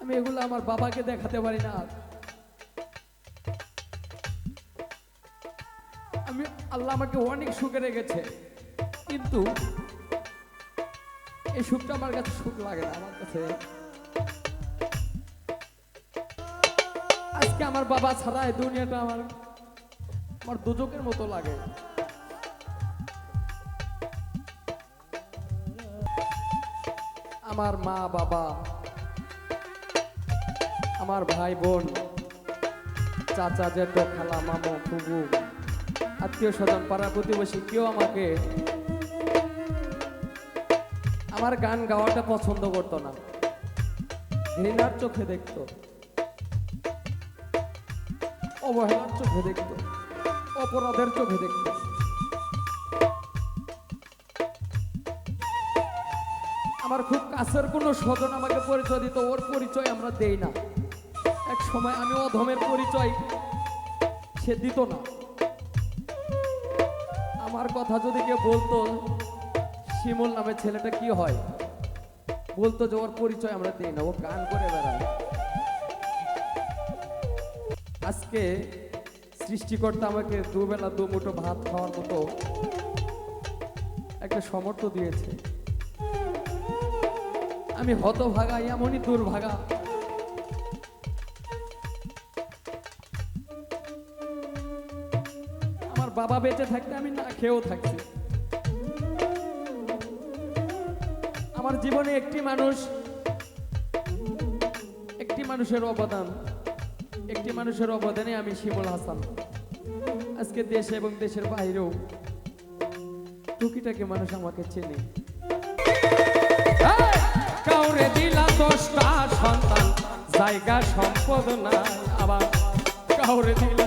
আমি এগুলো আমার বাবাকে দেখাতে পারি না। আমি, আল্লাহ আমাকে অনেক সুখে রেখেছে। কিন্তু এই সুখটা আমার কাছে সুখ লাগে না, আমার কাছে। আজকে আমার বাবা ছাড়া এই দুনিয়াটা আমার আমার দুজকের মতো লাগে। আমার মা বাবা আমার ভাই বোন চাচা জেঠো, খালা, মামু ফুবু আত্মীয় স্বজন, পাড়া প্রতিবেশী, কেউ আমাকে আমার গান গাওয়াটা পছন্দ করতো না। ঘৃণার চোখে দেখতো। অবহেলার চোখে দেখতো। অপরাধের চোখে দেখতো। আমার খুব কাছের কোনো স্বজন আমাকে পরিচয় দিত, ওর পরিচয় আমরা দেই না। সময় আমি অধমের পরিচয় সে দিত না। আমার কথা যদি কেউ বলতো, শিমুল নামে ছেলেটা কি হয়? বলতো যে ওর পরিচয় আমরা দিই না, ও গান করে বেড়ায়। আজকে সৃষ্টিকর্তা আমাকে দুবেলা দু মুঠো ভাত খাওয়ার মতো একটা সমর্থ দিয়েছে। আমি হতভাগা, এমনই দুর্ভাগা। আমার বাবা বেঁচে থাকতে আমি না খেয়েও থাকছি। আমার জীবনে একটি মানুষ, একটি মানুষের অবদান, একটি মানুষের অবদানে আমি শিমুল হাসান। আজকে দেশে এবং দেশের বাইরেও টুকিটাকে মানুষ আমাকে চেনে। কাউরে দিলা দশটা সন্তান, জায়গা সম্পদ নাই আবার। কাউরে দিলা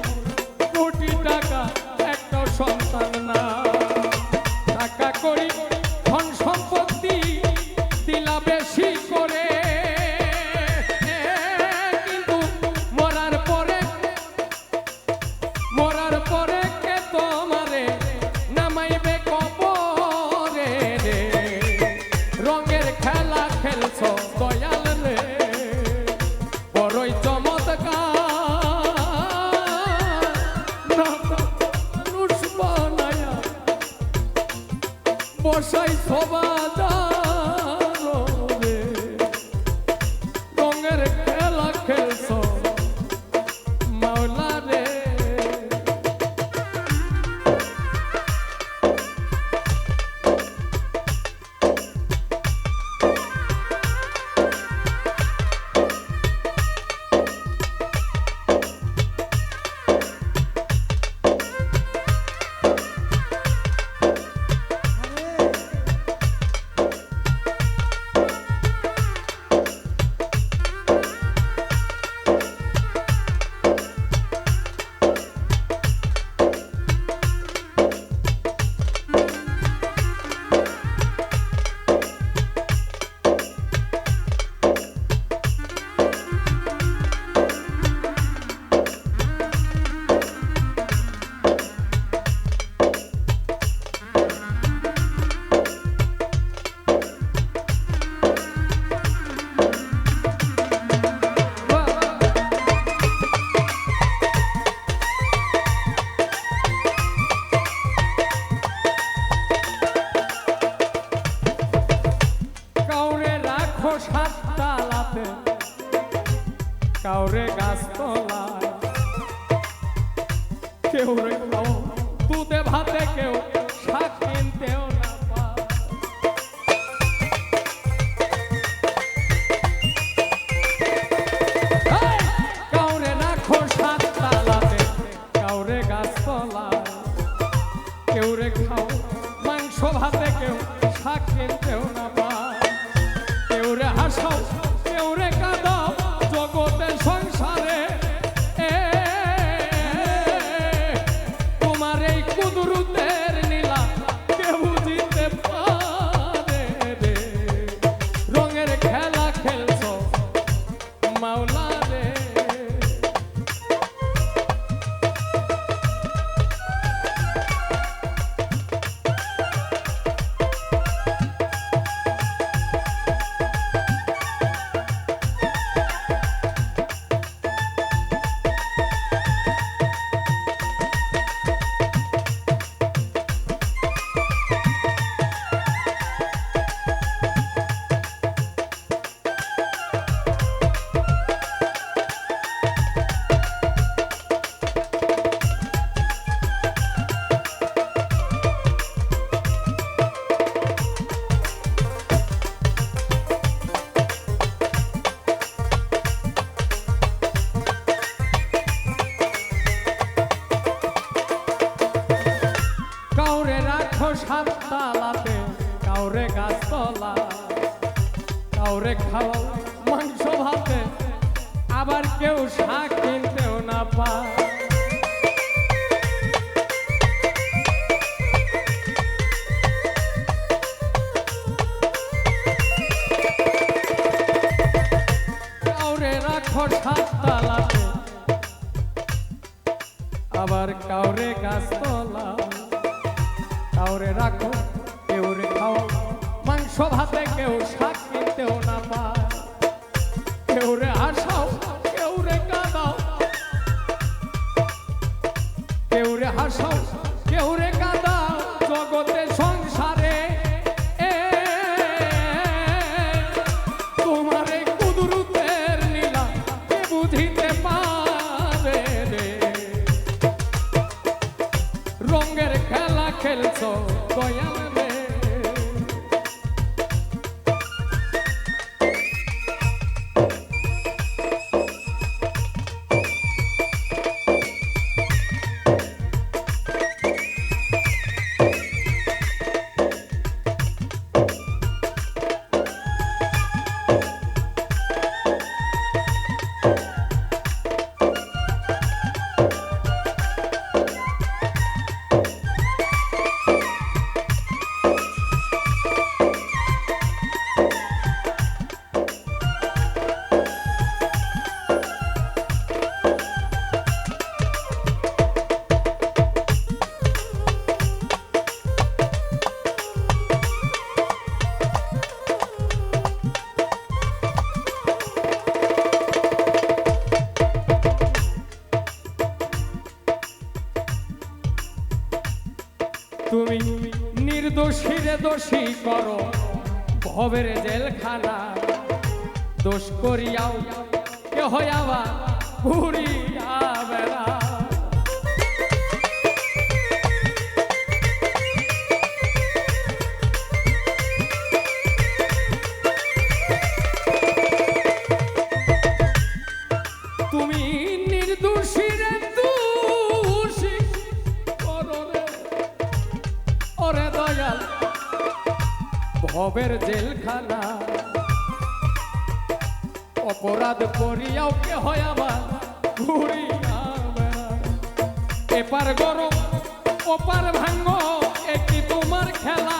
কাউরে খাওয়াও মাংস ভাতে। আবার কেউ শাক কিনতেও না পায়। তালাতে। আবার কাউরে গাছ গাছতলা কাউরে রাখো কেউরে হাসাও কেউরে কাঁদাও। কেউরে হাসাও কাঁদাও দোষী করো। ভবের জেলখানা দোষ করিয়াও কেহ আবার ঘুরিয়া ভবের জেলখানা। অপরাধ করিয়াও কে হয় আমার? ঘুরি। এপার গরম, ওপার ভাঙ্গ একটি তোমার খেলা?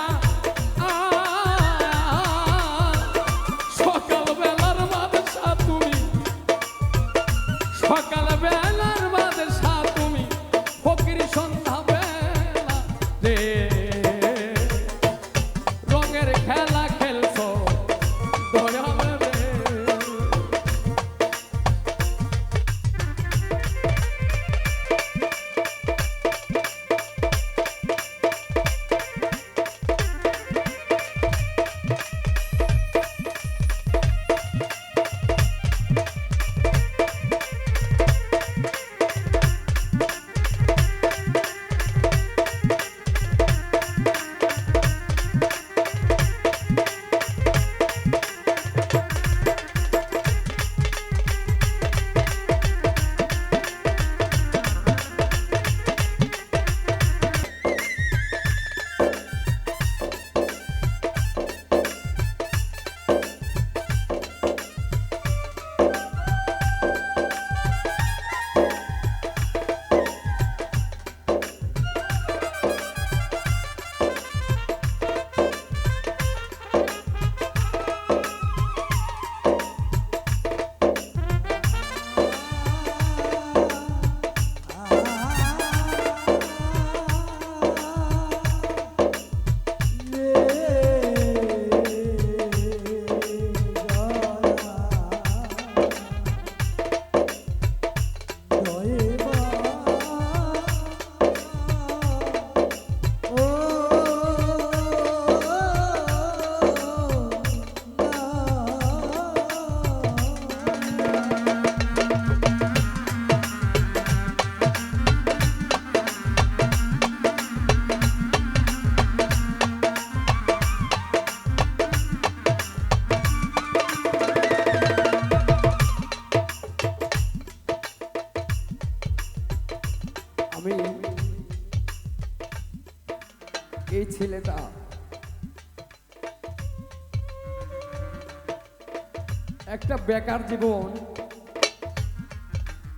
বেকার জীবন,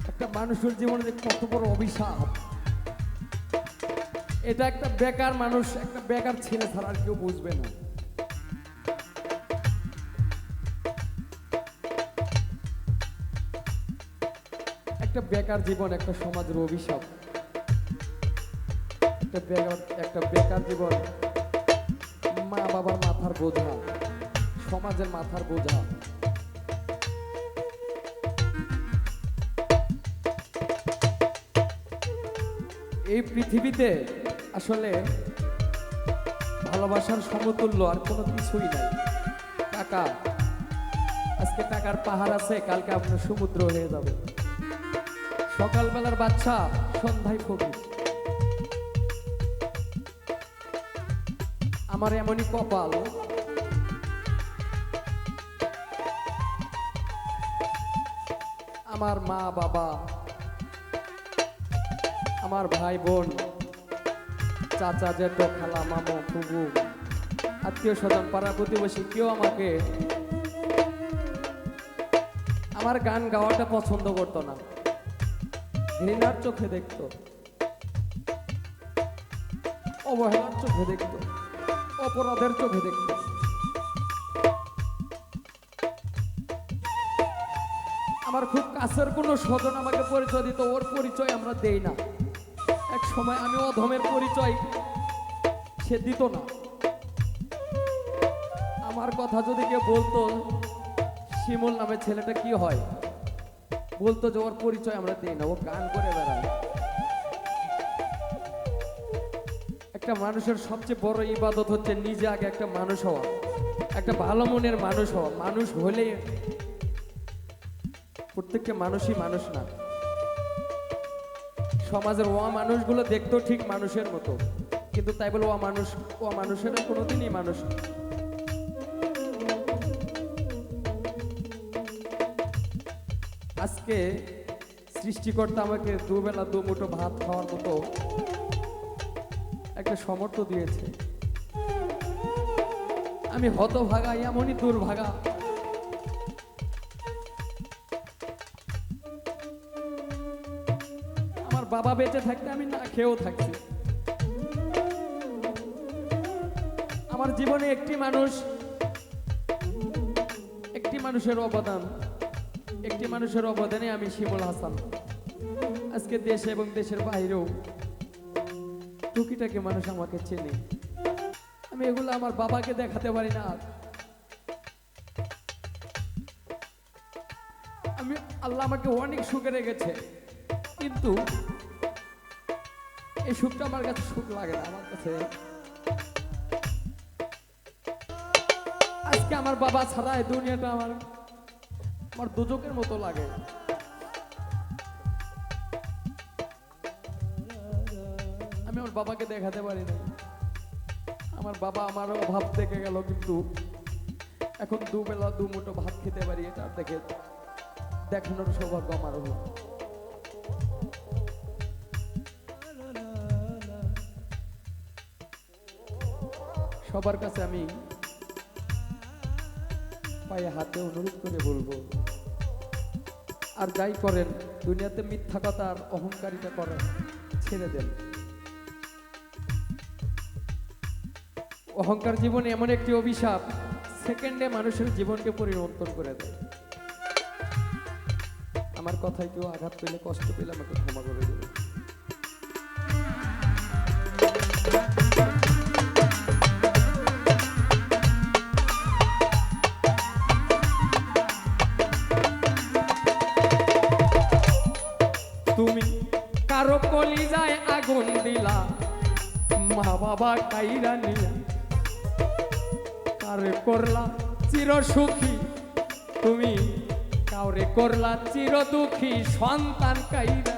একটা মানুষের জীবনে যে কত বড় অভিশাপ। এটা একটা বেকার মানুষ, একটা বেকার ছেলে ছাড়া আর কেউ বুঝবে না। একটা বেকার জীবন, একটা সমাজের অভিশাপ। একটা বেকার একটা বেকার জীবন। মা বাবার মাথার বোঝা, সমাজের মাথার বোঝা। এই পৃথিবীতে আসলে ভালোবাসার সমতুল্য আর কোনো কিছুই নাই। টাকা। আজকে টাকার পাহাড় আছে, কালকে আপনার সমুদ্র হয়ে যাবে। সকালবেলার বাচ্চা, সন্ধ্যায় ফকির। আমার এমনই কপাল। আমার মা, বাবা আমার ভাই বোন চাচা, জেঠো, খালা, মামু ফুবু আত্মীয় স্বজন, পাড়া প্রতিবেশী, কেউ আমাকে আমার গান গাওয়াটা পছন্দ করতো না। ঘৃণার চোখে দেখতো। অবহেলার চোখে দেখতো। অপরাধের চোখে দেখতো। আমার খুব কাছের কোনো স্বজন আমাকে পরিচয় দিত, ওর পরিচয় আমরা দেই না। সময় আমি অধমের পরিচয় সে দিত না। আমার কথা যদি কেউ বলতো, শিমুল নামে ছেলেটা কি হয়? বলতো যে ওর পরিচয় আমরা দিই না ও গান করে বেড়ায়। একটা মানুষের সবচেয়ে বড় ইবাদত হচ্ছে নিজে আগে একটা মানুষ হওয়া। একটা ভালো মনের মানুষ হওয়া। মানুষ হলে প্রত্যেকটা মানুষই মানুষ না। সমাজের ওয়া মানুষগুলো দেখতো ঠিক মানুষের মতো। কিন্তু তাই বলে ওয়া মানুষ, ওয়া মানুষের কোনোদিনই মানুষ আজকে সৃষ্টিকর্তা আমাকে দুবেলা দু মুঠো ভাত খাওয়ার মতো একটা সমর্থ দিয়েছে। আমি হতভাগা, এমনই দুর্ভাগা। বাবা বেঁচে থাকতে আমি না খেয়েও থাকছি। আমার জীবনে একটি মানুষ, একটি মানুষের অবদান, একটি মানুষের অবদানে আমি শিমুল হাসান। আজকে দেশে এবং দেশের বাইরেও টুকিটাকে মানুষ আমাকে চেনে। আমি এগুলো আমার বাবাকে দেখাতে পারি না। আমি, আল্লাহ আমাকে অনেক সুখে রেখেছে। কিন্তু এই সুখটা আমার কাছে সুখ লাগে না, আমার কাছে। আজকে আমার বাবা ছাড়া এই দুনিয়াটা আমার আমার দুজকের মতো লাগে। আমি আমার বাবাকে দেখাতে পারি না আমার বাবা আমার অভাব দেখে গেল কিন্তু এখন দুবেলা দু মুঠো ভাত খেতে পারি, এটা দেখে দেখানোর সৌভাগ্য আমার হলো। সবার কাছে আমি পায়ে হাতে অনুরোধ করে বলব, আর যাই করেন, দুনিয়াতে মিথ্যা কথা আর অহংকারিতা করেন, ছেড়ে দেন। অহংকার জীবন এমন একটি অভিশাপ, সেকেন্ডে মানুষের জীবনকে পরিবর্তন করে দেয়। আমার কথায় কেউ আঘাত পেলে কষ্ট পেলে আমাকে ক্ষমা করে দেবে। তুমি কারও কলিজায় আগুন দিলা, মা বাবা কাইরা নিলা কারে করলা চির সুখী? তুমি কাউরে করলা চির দুঃখী? সন্তান কাইরা